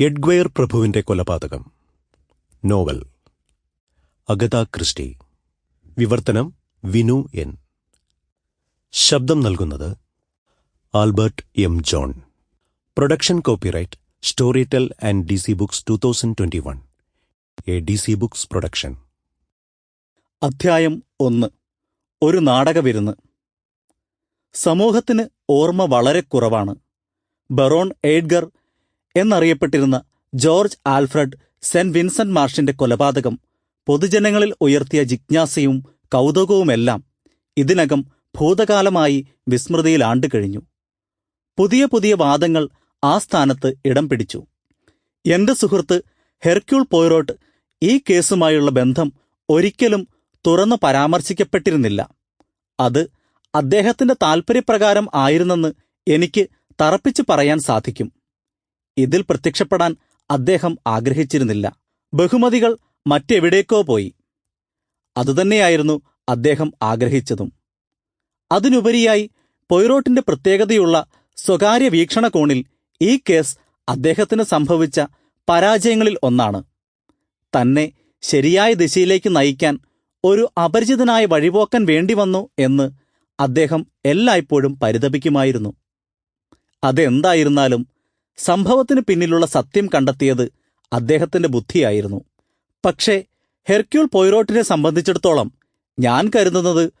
എഡ്ഗ്വയർ പ്രഭുവിന്റെ കൊലപാതകം. Novel. Agatha Christie. വിവർത്തനം വിനു എൻ. ശബ്ദം നൽകുന്നത് Albert M John. Production copyright Storytel and D C Books two thousand twenty one. A D C Books production. അധ്യായം ഒന്ന്. ഒരു നാടക നാടകവിരുന്ന് സമൂഹത്തിന് ഓർമ്മ വളരെ കുറവാണ്. ബറോൺ എയ്ഡ്ഗർ എന്നറിയപ്പെട്ടിരുന്ന ജോർജ് ആൽഫ്രഡ് സെന്റ് വിൻസെന്റ് മാർഷിന്റെ കൊലപാതകം പൊതുജനങ്ങളിൽ ഉയർത്തിയ ജിജ്ഞാസയും കൗതുകവുമെല്ലാം ഇതിനകം ഭൂതകാലമായി വിസ്മൃതിയിൽ ആണ്ടുകഴിഞ്ഞു. പുതിയ പുതിയ വാദങ്ങൾ ആ സ്ഥാനത്ത് ഇടം പിടിച്ചു. എന്റെ സുഹൃത്ത് ഹെർക്യൂൾ പോയിറോട്ട് ഈ കേസുമായുള്ള ബന്ധം ഒരിക്കലും തുറന്നു പരാമർശിക്കപ്പെട്ടിരുന്നില്ല. അത് അദ്ദേഹത്തിന്റെ താൽപ്പര്യപ്രകാരം ആയിരുന്നെന്ന് എനിക്ക് തറപ്പിച്ചു പറയാൻ സാധിക്കും. ഇതിൽ പ്രത്യക്ഷപ്പെടാൻ അദ്ദേഹം ആഗ്രഹിച്ചിരുന്നില്ല. ബഹുമതികൾ മറ്റെവിടേക്കോ പോയി. അതുതന്നെയായിരുന്നു അദ്ദേഹം ആഗ്രഹിച്ചതും. അതിനുപരിയായി പൊയ്റോട്ടിന്റെ പ്രത്യേകതയുള്ള സ്വകാര്യ വീക്ഷണകോണിൽ ഈ കേസ് അദ്ദേഹത്തിന് സംഭവിച്ച പരാജയങ്ങളിൽ ഒന്നാണ്. തന്നെ ശരിയായ ദിശയിലേക്ക് നയിക്കാൻ ഒരു അപരിചിതനായ വഴിപോക്കൻ വേണ്ടി വന്നു എന്ന് അദ്ദേഹം എല്ലായ്പ്പോഴും പരിതപിക്കുമായിരുന്നു. അതെന്തായിരുന്നാലും സംഭവത്തിന് പിന്നിലുള്ള സത്യം കണ്ടെത്തിയത് അദ്ദേഹത്തിന്റെ ബുദ്ധിയായിരുന്നു. പക്ഷേ ഹെർക്യൂൾ പൊയ്റോട്ടിനെ സംബന്ധിച്ചിടത്തോളം ഞാൻ കരുതുന്നത്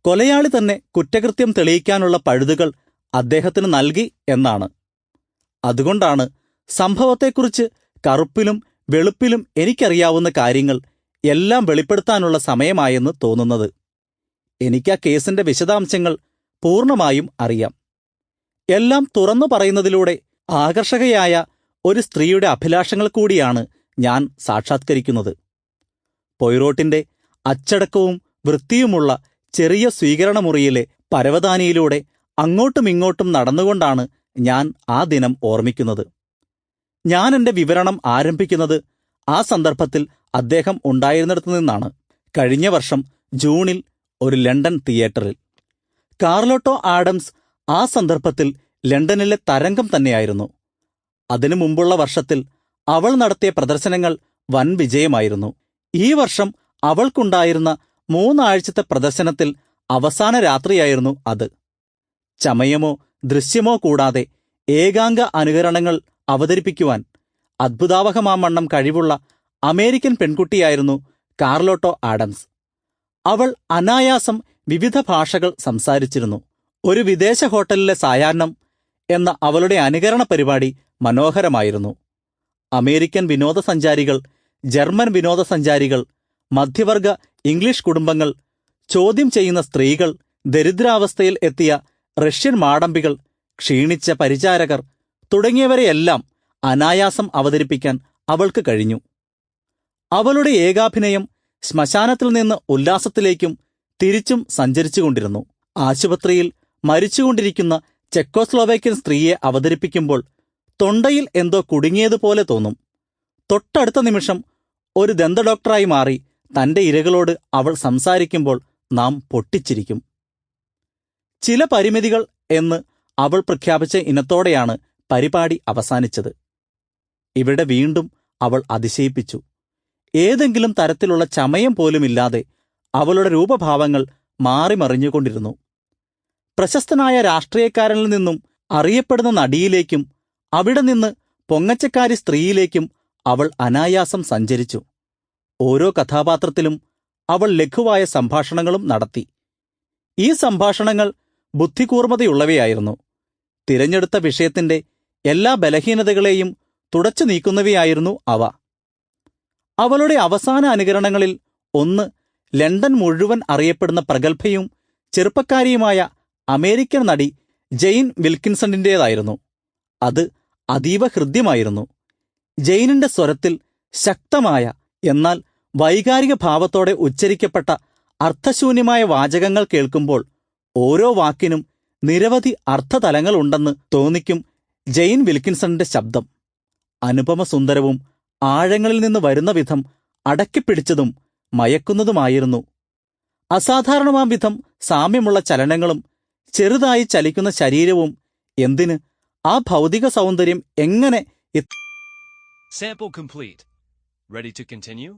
കൊലയാളി തന്നെ കുറ്റകൃത്യം തെളിയിക്കാനുള്ള പഴുതുകൾ അദ്ദേഹത്തിന് നൽകി എന്നാണ്. അതുകൊണ്ടാണ് സംഭവത്തെക്കുറിച്ച് കറുപ്പിലും വെളുപ്പിലും എനിക്കറിയാവുന്ന കാര്യങ്ങൾ എല്ലാം വെളിപ്പെടുത്താനുള്ള സമയമായെന്ന് തോന്നുന്നത്. എനിക്ക് ആ കേസിന്റെ വിശദാംശങ്ങൾ പൂർണമായും അറിയാം. എല്ലാം തുറന്നു പറയുന്നതിലൂടെ ആകർഷകയായ ഒരു സ്ത്രീയുടെ അഭിലാഷങ്ങൾ കൂടിയാണ് ഞാൻ സാക്ഷാത്കരിക്കുന്നത്. പൊയ്റോട്ടിന്റെ അച്ചടക്കവും വൃത്തിയുമുള്ള ചെറിയ സ്വീകരണമുറിയിലെ പരവതാനിയിലൂടെ അങ്ങോട്ടും ഇങ്ങോട്ടും നടന്നുകൊണ്ടാണ് ഞാൻ ആ ദിനം ഓർമ്മിക്കുന്നത്. ഞാൻ എന്റെ വിവരണം ആരംഭിക്കുന്നത് ആ സന്ദർഭത്തിൽ അദ്ദേഹം ഉണ്ടായിരുന്നിടത്തു നിന്നാണ്. കഴിഞ്ഞ വർഷം ജൂണിൽ ഒരു ലണ്ടൻ തിയേറ്ററിൽ. കാർലോട്ടോ ആഡംസ് ആ സന്ദർഭത്തിൽ ലണ്ടനിലെ തരംഗം തന്നെയായിരുന്നു. അതിനു മുമ്പുള്ള വർഷത്തിൽ അവൾ നടത്തിയ പ്രദർശനങ്ങൾ വൻ വിജയമായിരുന്നു. ഈ വർഷം അവൾക്കുണ്ടായിരുന്ന മൂന്നാഴ്ചത്തെ പ്രദർശനത്തിൽ അവസാന രാത്രിയായിരുന്നു അത്. ചമയമോ ദൃശ്യമോ കൂടാതെ ഏകാംഗ അനുകരണങ്ങൾ അവതരിപ്പിക്കുവാൻ അത്ഭുതാവഹമാമണ്ണം കഴിവുള്ള അമേരിക്കൻ പെൺകുട്ടിയായിരുന്നു കാർലോട്ടോ ആഡംസ്. അവൾ അനായാസം വിവിധ ഭാഷകൾ സംസാരിച്ചിരുന്നു. ഒരു വിദേശ ഹോട്ടലിലെ സായാഹ്നം എന്ന അവളുടെ അനുകരണ പരിപാടി മനോഹരമായിരുന്നു. അമേരിക്കൻ വിനോദസഞ്ചാരികൾ ജർമ്മൻ വിനോദസഞ്ചാരികൾ മധ്യവർഗ ഇംഗ്ലീഷ് കുടുംബങ്ങൾ ചോദ്യം ചെയ്യുന്ന സ്ത്രീകൾ ദരിദ്രാവസ്ഥയിൽ എത്തിയ റഷ്യൻ മാടമ്പികൾ ക്ഷീണിച്ച പരിചാരകർ തുടങ്ങിയവരെയെല്ലാം അനായാസം അവതരിപ്പിക്കാൻ അവൾക്ക് കഴിഞ്ഞു. അവളുടെ ഏകാഭിനയം ശ്മശാനത്തിൽ നിന്ന് ഉല്ലാസത്തിലേക്കും തിരിച്ചും സഞ്ചരിച്ചുകൊണ്ടിരുന്നു. ആശുപത്രിയിൽ മരിച്ചുകൊണ്ടിരിക്കുന്ന ചെക്കോസ്ലോവേക്യൻ സ്ത്രീയെ അവതരിപ്പിക്കുമ്പോൾ തൊണ്ടയിൽ എന്തോ കുടുങ്ങിയതുപോലെ തോന്നും. തൊട്ടടുത്ത നിമിഷം ഒരു ദന്തഡോക്ടറായി മാറി തന്റെ ഇരകളോട് അവൾ സംസാരിക്കുമ്പോൾ നാം പൊട്ടിച്ചിരിക്കും. ചില പരിമിതികൾ എന്ന് അവൾ പ്രഖ്യാപിച്ച ഇനത്തോടെയാണ് പരിപാടി അവസാനിച്ചത്. ഇവിടെ വീണ്ടും അവൾ അതിശയിപ്പിച്ചു. ഏതെങ്കിലും തരത്തിലുള്ള ചമയം പോലുമില്ലാതെ അവളുടെ രൂപഭാവങ്ങൾ മാറിമറിഞ്ഞുകൊണ്ടിരുന്നു. പ്രശസ്തനായ രാഷ്ട്രീയക്കാരനിൽ നിന്നും അറിയപ്പെടുന്ന നടിയിലേക്കും അവിടെ നിന്ന് പൊങ്ങച്ചക്കാരി സ്ത്രീയിലേക്കും അവൾ അനായാസം സഞ്ചരിച്ചു. ഓരോ കഥാപാത്രത്തിലും അവൾ ലഘുവായ സംഭാഷണങ്ങളും നടത്തി. ഈ സംഭാഷണങ്ങൾ ബുദ്ധികൂർമ്മതയുള്ളവയായിരുന്നു തിരഞ്ഞെടുത്ത വിഷയത്തിന്റെ എല്ലാ ബലഹീനതകളെയും തുടച്ചു നീക്കുന്നവയായിരുന്നു അവ. അവളുടെ അവസാന അനുകരണങ്ങളിൽ ഒന്ന് ലണ്ടൻ മുഴുവൻ അറിയപ്പെടുന്ന പ്രഗത്ഭയും ചെറുപ്പക്കാരിയുമായ അമേരിക്കൻ നടി ജെയിൻ വിൽക്കിൻസണിന്റേതായിരുന്നു അത് അതീവ ഹൃദ്യമായിരുന്നു. ജെയിനിന്റെ സ്വരത്തിൽ ശക്തമായ എന്നാൽ വൈകാരിക ഭാവത്തോടെ ഉച്ചരിക്കപ്പെട്ട അർത്ഥശൂന്യമായ വാചകങ്ങൾ കേൾക്കുമ്പോൾ ഓരോ വാക്കിനും നിരവധി അർത്ഥതലങ്ങളുണ്ടെന്ന് തോന്നിക്കും ജെയിൻ വിൽക്കിൻസണിന്റെ ശബ്ദം. അനുപമ സുന്ദരവും ആഴങ്ങളിൽ നിന്ന് വരുന്ന വിധം അടക്കിപ്പിടിച്ചതും മയക്കുന്നതുമായിരുന്നു. അസാധാരണമാം വിധം സാമ്യമുള്ള ചലനങ്ങളും ചെറുതായി ചലിക്കുന്ന ശരീരവും എന്തിന് ആ ഭൗതിക സൗന്ദര്യം എങ്ങനെ Sample complete. Ready to continue?